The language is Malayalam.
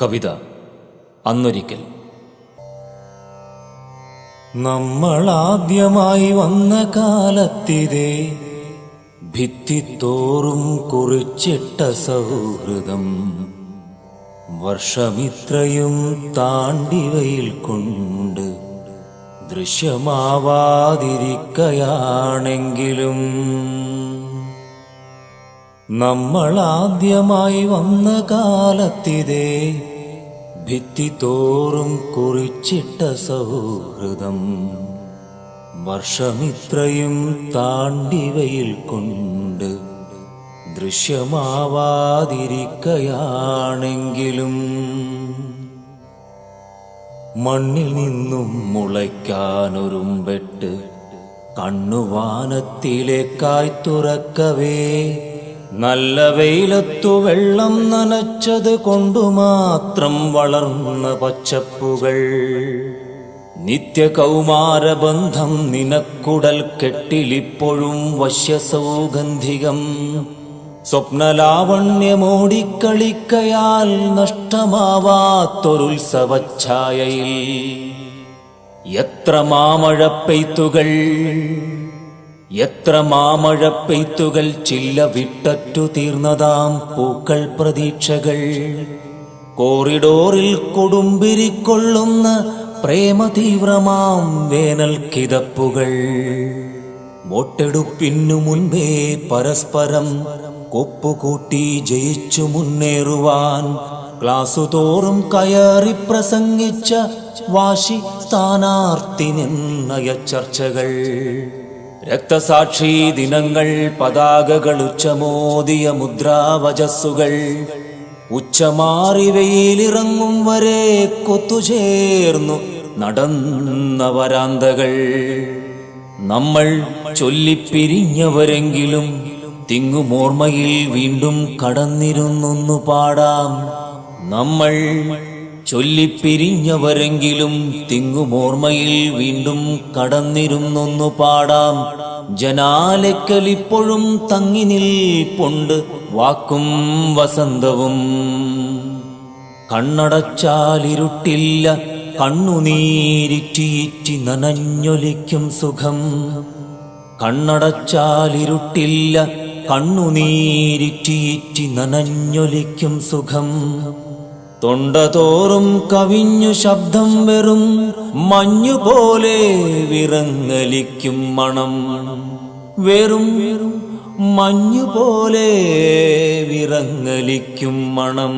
കവിത അന്നൊരിക്കൽ. നമ്മളാദ്യമായി വന്ന കാലത്തിതേ ഭിത്തിത്തോറും കുറിച്ചിട്ട സൗഹൃദം വർഷമിത്രയും താണ്ടിവയിൽ കൊണ്ട് ദൃശ്യമാവാതിരിക്കയാണെങ്കിലും നമ്മളാദ്യമായി വന്ന കാലത്തിതേ ഭിത്തിത്തോറും കുറിച്ചിട്ട സൗഹൃദം വർഷമിത്രയും താണ്ടിവയിൽ കൊണ്ട് ദൃശ്യമാവാതിരിക്കയാണെങ്കിലും മണ്ണിൽ നിന്നും മുളയ്ക്കാനൊരുമ്പെട്ട് കണ്ണുവാനത്തിലേക്കായി തുറക്കവേ നല്ല വെയിലത്തു വെള്ളം നനച്ചത് കൊണ്ടു മാത്രം വളർന്ന പച്ചപ്പുകൾ. നിത്യകൗമാരബന്ധം നിനക്കുടൽ കെട്ടിലിപ്പോഴും വശ്യസൗഗന്ധികം. സ്വപ്നലാവണ്യമോടിക്കളിക്കയാൽ നഷ്ടമാവാത്തൊരുത്സവഛായയിൽ എത്ര മാമഴപ്പെയ്ത്തുകൾ. എത്ര മാമഴ പെയ്ത്തുകൾ ചില്ല വിട്ടറ്റു തീർന്നതാം പൂക്കൾ പ്രതീക്ഷകൾ. കോറിഡോറിൽ കൊടുമ്പിരിക്കൊള്ളുന്ന പ്രേമതീവ്രമാം വേനൽ കിതപ്പുകൾ. വോട്ടെടുപ്പിനു മുൻപേ പരസ്പരം കൊപ്പുകൂട്ടി ജയിച്ചു മുന്നേറുവാൻ ക്ലാസു തോറും കയറി പ്രസംഗിച്ച വാശി സ്ഥാനാർത്ഥി നിർണയ ചർച്ചകൾ. രക്തസാക്ഷി ദിനങ്ങൾ പതാകകൾ ഉച്ചമോദിയ മുദ്രാവചസ്സുകൾ. ഉച്ചമാറി വെയിലിറങ്ങും വരെ കൊത്തുചേർന്നു നടന്ന വരാന്തകൾ. നമ്മൾ ചൊല്ലിപ്പിരിഞ്ഞവരെങ്കിലും തിങ്ങുമോർമ്മയിൽ വീണ്ടും കടന്നിരുന്നു പാടാം. നമ്മൾ ചൊല്ലിപ്പിരിഞ്ഞവരെങ്കിലും തിങ്ങുമോർമ്മയിൽ വീണ്ടും കടന്നിരുന്നൊന്നു പാടാം. ജനാലക്കലിപ്പോഴും തങ്ങി നിൽപ്പുണ്ട് വാക്കും വസന്തവും. കണ്ണടച്ചാലിരുട്ടില്ല കണ്ണുനീരിറ്റിയിറ്റി നനഞ്ഞൊലിക്കും സുഖം. കണ്ണടച്ചാലിരുട്ടില്ല കണ്ണുനീരിറ്റിയിറ്റി നനഞ്ഞൊലിക്കും സുഖം. തൊണ്ടതോറും കവിഞ്ഞു ശബ്ദം വെറും മഞ്ഞുപോലെ വിറങ്ങലിക്കും മണം. വെറും മഞ്ഞുപോലെ വിറങ്ങലിക്കും മണം.